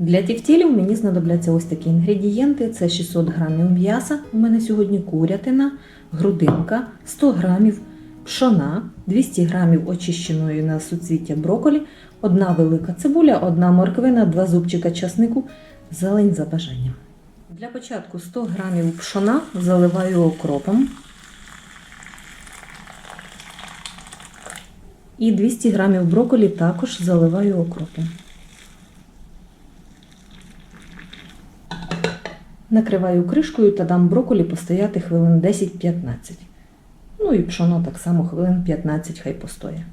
Для тівтілів мені знадобляться ось такі інгредієнти: це 600 грамів м'яса. У мене сьогодні курятина, грудинка, 100 грамів пшона, 200 грамів очищеної на суцвіття броколі, одна велика цибуля, одна морквина, два зубчика часнику, зелень за бажанням. Для початку 100 грамів пшона заливаю окропом. І 200 грамів броколі також заливаю окропом. Накриваю кришкою та дам броколі постояти хвилин 10-15. Ну і пшоно так само хвилин 15 хай постоє.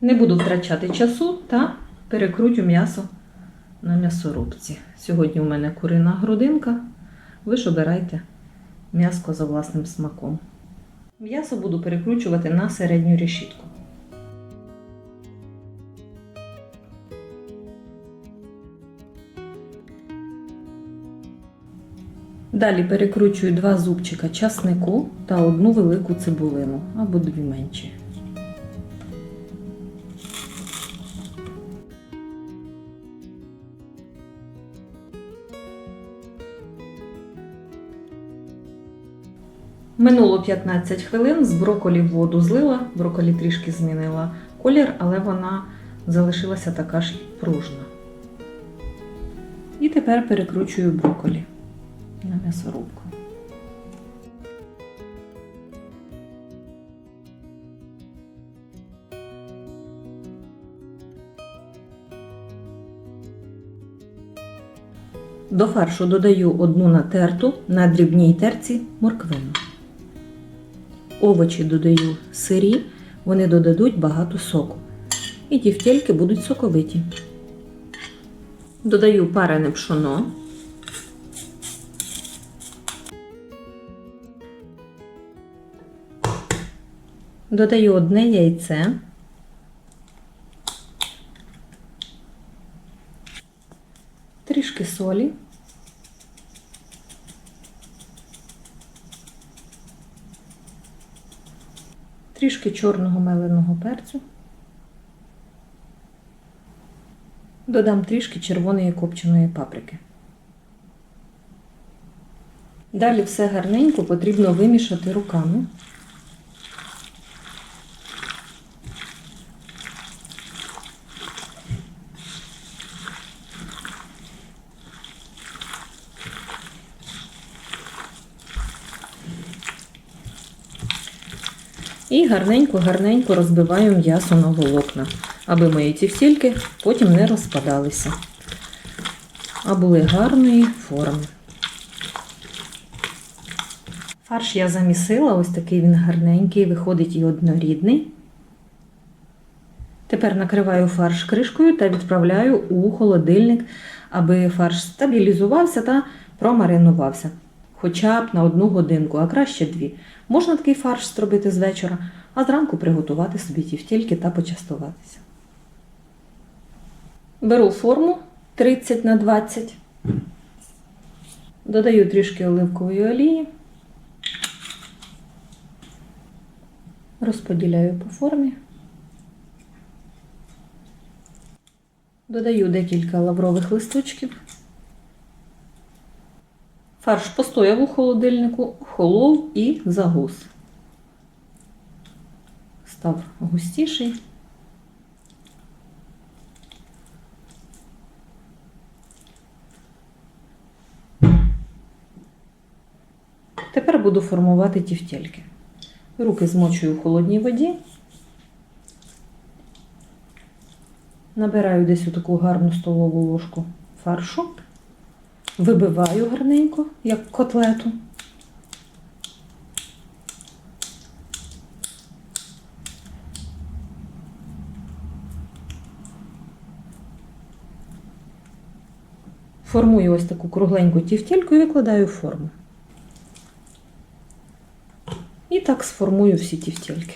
Не буду втрачати часу та перекрутю м'ясо на м'ясорубці. Сьогодні у мене курина грудинка. Ви ж обирайте м'яско за власним смаком. М'ясо буду перекручувати на середню решітку. Далі перекручую два зубчика часнику та одну велику цибулину або дві менші. Минуло 15 хвилин, з броколі воду злила, броколі трішки змінила колір, але вона залишилася така ж пружна. І тепер перекручую броколі на м'ясорубку. До фаршу додаю одну натерту на дрібній терці морквину. Овочі додаю сирі, вони додадуть багато соку. І тівтєльки будуть соковиті. Додаю парене пшоно. Додаю одне яйце. Трішки солі. Трішки чорного меленого перцю. Додам трішки червоної копченої паприки. Далі все гарненько потрібно вимішати руками. І гарненько-гарненько розбиваю м'ясо на волокна, аби мої тівтільки потім не розпадалися, а були гарної форми. Фарш я замісила, ось такий він гарненький, виходить і однорідний. Тепер накриваю фарш кришкою та відправляю у холодильник, аби фарш стабілізувався та промаринувався. Хоча б на одну годинку, а краще дві. Можна такий фарш зробити з вечора, а зранку приготувати собі тівтільки та почастуватися. Беру форму 30 на 20, додаю трішки оливкової олії, розподіляю по формі, додаю декілька лаврових листочків. Фарш постояв у холодильнику, холов і загус. Став густіший. Тепер буду формувати тівтєльки. Руки змочую в холодній воді. Набираю десь у таку гарну столову ложку фаршу. Вибиваю гарненько, як котлету. Формую ось таку кругленьку тівтільку і викладаю в форму. І так сформую всі тівтільки.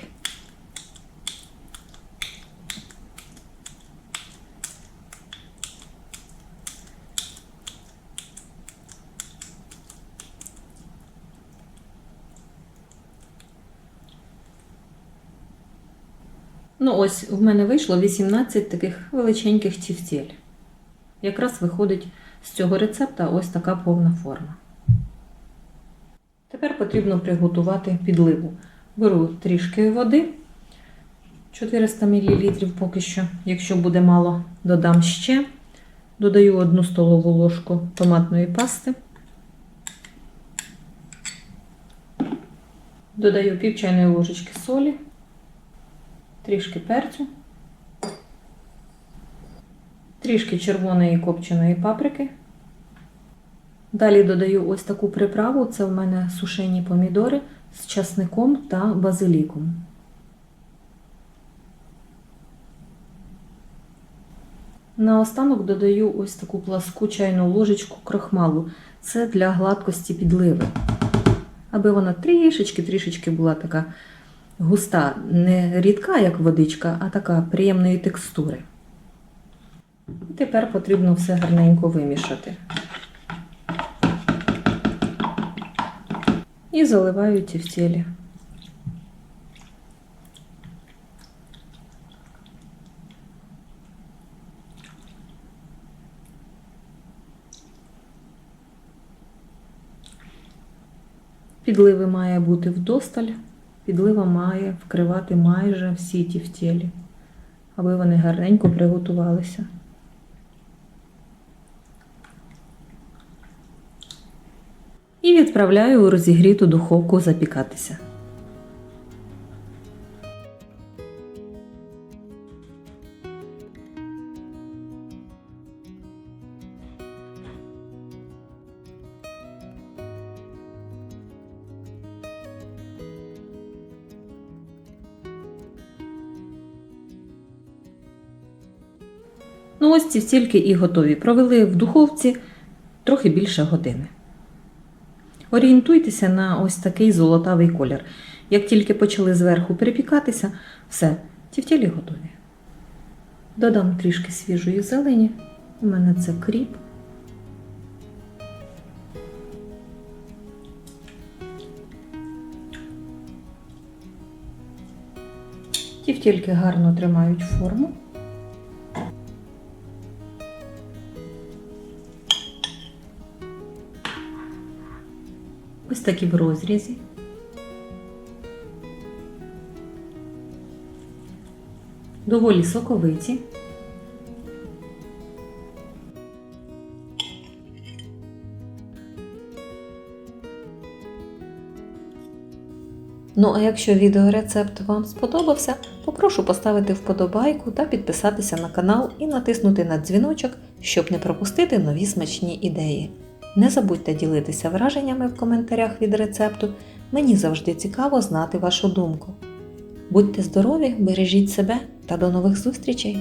Ну, ось в мене вийшло 18 таких величеньких тівтєль. Якраз виходить з цього рецепта ось така повна форма. Тепер потрібно приготувати підливу. Беру трішки води, 400 мл поки що. Якщо буде мало, додам ще. Додаю 1 столову ложку томатної пасти. Додаю пів чайної ложечки солі, трішки перцю, трішки червоної копченої паприки. Далі додаю ось таку приправу. Це в мене сушені помідори з часником та базиліком. Наостанок додаю ось таку пласку чайну ложечку крохмалу. Це для гладкості підливи. Аби вона трішечки-трішечки була така густа, не рідка, як водичка, а така приємної текстури. Тепер потрібно все гарненько вимішати. І заливаю тефтелі. Підливи має бути вдосталь, підлива має вкривати майже всі ті в тілі, аби вони гарненько приготувалися. І відправляю у розігріту духовку запікатися. Ну, ось ці стільки і готові. Провели в духовці трохи більше години. Орієнтуйтеся на ось такий золотавий колір. Як тільки почали зверху перепікатися, все, тівтєлі готові. Додам трішки свіжої зелені. У мене це кріп. Тівтєльки гарно тримають форму. Ось такі в розрізі. Доволі соковиті. Ну а якщо відеорецепт вам сподобався, попрошу поставити вподобайку та підписатися на канал і натиснути на дзвіночок, щоб не пропустити нові смачні ідеї. Не забудьте ділитися враженнями в коментарях від рецепту. Мені завжди цікаво знати вашу думку. Будьте здорові, бережіть себе та до нових зустрічей!